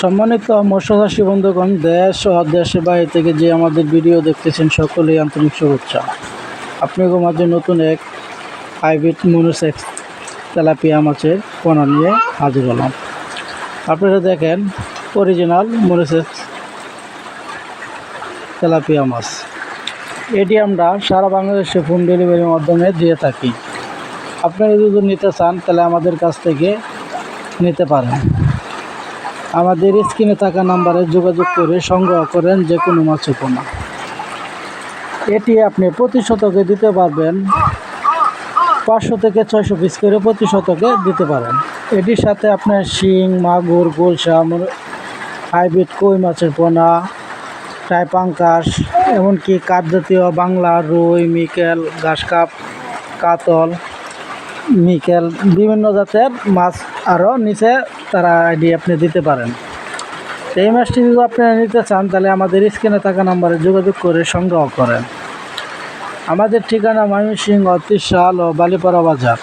সম্মানিত মৎস্যচাষী বন্ধুগণ, দেশ ও দেশের বাইরে থেকে যে আমাদের ভিডিও দেখতেছেন সকলেই আন্তরিক শুভেচ্ছা। আপনাদের মাঝে নতুন এক হাইব্রিড মনোসেক্স তেলাপিয়া মাছের পোনা নিয়ে হাজির হলাম। আপনারা দেখেন অরিজিনাল মনোসেক্স তেলাপিয়া মাছ। এটি আমরা সারা বাংলাদেশে হোম ডেলিভারির মাধ্যমে দিয়ে থাকি। আপনারা যদি নিতে চান, তাহলে আমাদের কাছ থেকে নিতে পারেন। আমাদের স্ক্রিনে থাকা নাম্বারে যোগাযোগ করে সংগ্রহ করেন যে কোনো মাছের পোনা এটি আপনি প্রতি শতকে দিতে পারবেন। পাঁচশো থেকে ছয়শো পিস করে প্রতি শতকে দিতে পারেন। এটির সাথে আপনার শিং, মাগুর গোলসা হাইব্রিড কই মাছের পোনা টাইপাঙ্কাস এমনকি কাঠ জাতীয় বাংলা, রুই, মিকেল ঘাসকাপ কাতল, মিকেল, বিভিন্ন জাতের মাছ আরও নিচে তারা আইডি আপনি দিতে পারেন। এই মাছটি যদি আপনারা নিতে চান, তাহলে আমাদের স্ক্রিনে থাকা নাম্বারে যোগাযোগ করে সংগ্রহ করেন। আমাদের ঠিকানা ময়মনসিংহ, ত্রিশাল ও বালিপাড়া বাজার।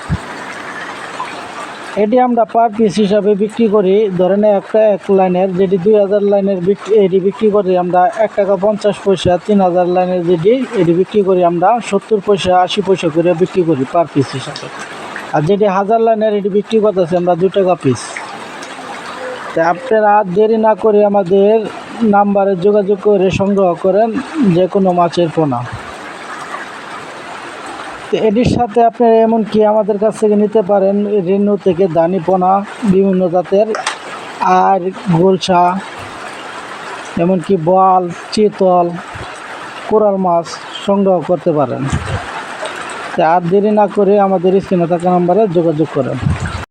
এটি আমরা পার পিস হিসাবে বিক্রি করি। ধরেন একটা এক লাইনের যেটি দুই হাজার লাইনের বিক্রি, এটি বিক্রি করি আমরা এক টাকা পঞ্চাশ পয়সা, তিন হাজার লাইনের যেটি, এটি বিক্রি করি আমরা সত্তর পয়সা, আশি পয়সা করে বিক্রি করি পার পিস হিসাবে। আর যেটি হাজার লাইনের, এটি বিক্রি করতেছি আমরা দু টাকা পিস আপনারা দেরি না করে আমাদের নাম্বারে যোগাযোগ করে সংগ্রহ করেন যে কোনো মাছের পোনা। এটির সাথে আপনারা এমনকি আমাদের কাছ থেকে নিতে পারেন রেনু থেকে দানি পোনা বিভিন্ন জাতের আর গোলসা, এমনকি বল চিতল, কোরাল মাছ সংগ্রহ করতে পারেন। আর দেরি না করে আমাদের স্ক্রিনে থাকা নাম্বারে যোগাযোগ করেন।